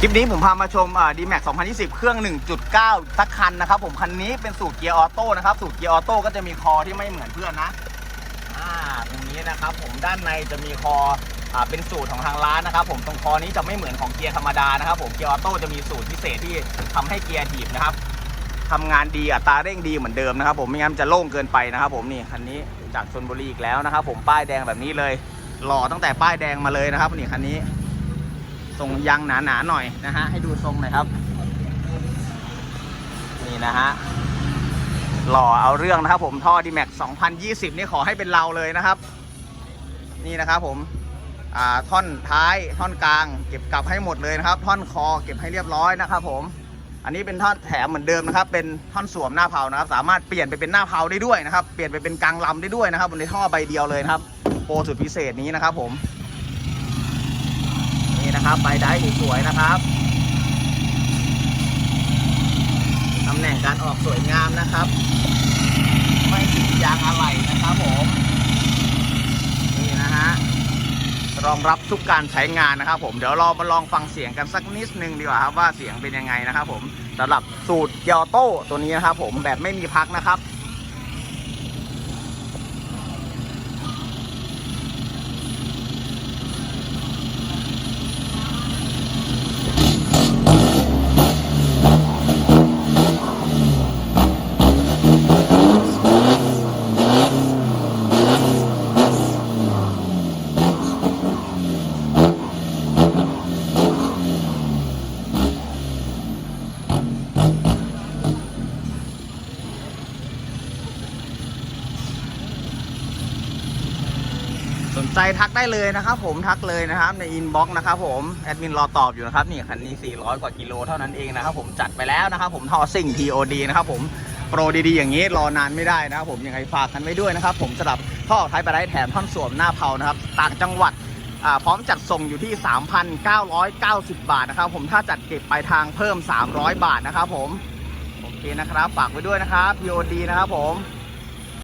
คลิปนี้ผมพามาชมดีแม็ก2020 เครื่อง 1.9 สักคันนะครับผม คันนี้เป็นสูตรเกียร์ออโต้นะครับ สูตรเกียร์ออโต้ก็จะมีคอที่ไม่เหมือนเพื่อนนะอ่าตรงนี้นะครับผมด้านในจะมีคออ่าเป็นสูตรของทางร้านนะครับ ผมตรงคอนี้จะไม่เหมือนของเกียร์ธรรมดานะครับผมเกียร์ออโต้จะมีสูตรพิเศษที่ทำให้เกียร์ถีบนะครับทำงานดีอัตราเร่งดีเหมือนเดิมนะครับผมไม่งั้นมันจะโล่งเกินไปนะครับ ผมนี่คันนี้จากชนบุรีอีกแล้วนะครับ ผมป้ายแดงแบบนี้เลย หล่อตั้งแต่ป้ายแดงมาเลยนะครับนี่คันนี้ ทรงยางหนาๆหน่อยนะฮะให้ดูทรงหน่อยครับ นี่นะฮะหล่อเอาเรื่องนะครับผมท่อดีแม็ก2020 นี่ขอให้เป็นเราเลยนะครับ นี่นะครับผมท่อนท้ายท่อนกลาง เก็บกลับให้หมดเลยนะครับ ท่อนคอเก็บให้เรียบร้อยนะครับ ผม อันนี้เป็นท่อนแถมเหมือนเดิมนะครับ เป็นท่อนสวมหน้าเผานะครับ สามารถเปลี่ยนไปเป็นหน้าเผาได้ด้วยนะครับ เปลี่ยนไปเป็นกลางลำได้ด้วยนะครับบนในท่อใบเดียวเลยนะครับ โปรสุดพิเศษนี้นะครับ ผม นะครับใบได้สวยๆนะครับตำแหน่งการออกสวยงามนะครับ ไม่ติดยางอะไหล่นะครับผมนี่นะฮะรองรับทุกการใช้งานนะครับ ผมเดี๋ยวเรามาลองฟังเสียงกันสักนิดนึงดีกว่าครับว่าเสียงเป็นยังไงนะครับ ผมสำหรับสูตรเกียร์โต้ตัวนี้นะครับ ผมแบบไม่มีพักนะครับ สนใจทักได้เลยนะครับผมทักเลยนะครับในอินบ็อกซ์นะครับผมแอดมินรอตอบอยู่นะครับนี่คันนี้ 400 กว่ากิโลเท่านั้นเองนะครับผมจัดไปแล้วนะครับผมทอสิ่ง TOD นะครับผมโปรดีๆอย่างนี้รอนานไม่ได้นะครับผมยังไงฝากกันไว้ด้วยนะครับผมสำหรับท่อท้ายไปได้แถมท่อนสวมหน้าเผานะครับต่างจังหวัดพร้อมจัดส่งอยู่ที่ 3,990 บาทนะครับผมถ้าจัดเก็บปลายทางเพิ่ม 300 บาทนะครับผมโอเคนะครับฝากไว้ด้วยนะครับ TOD นะครับผม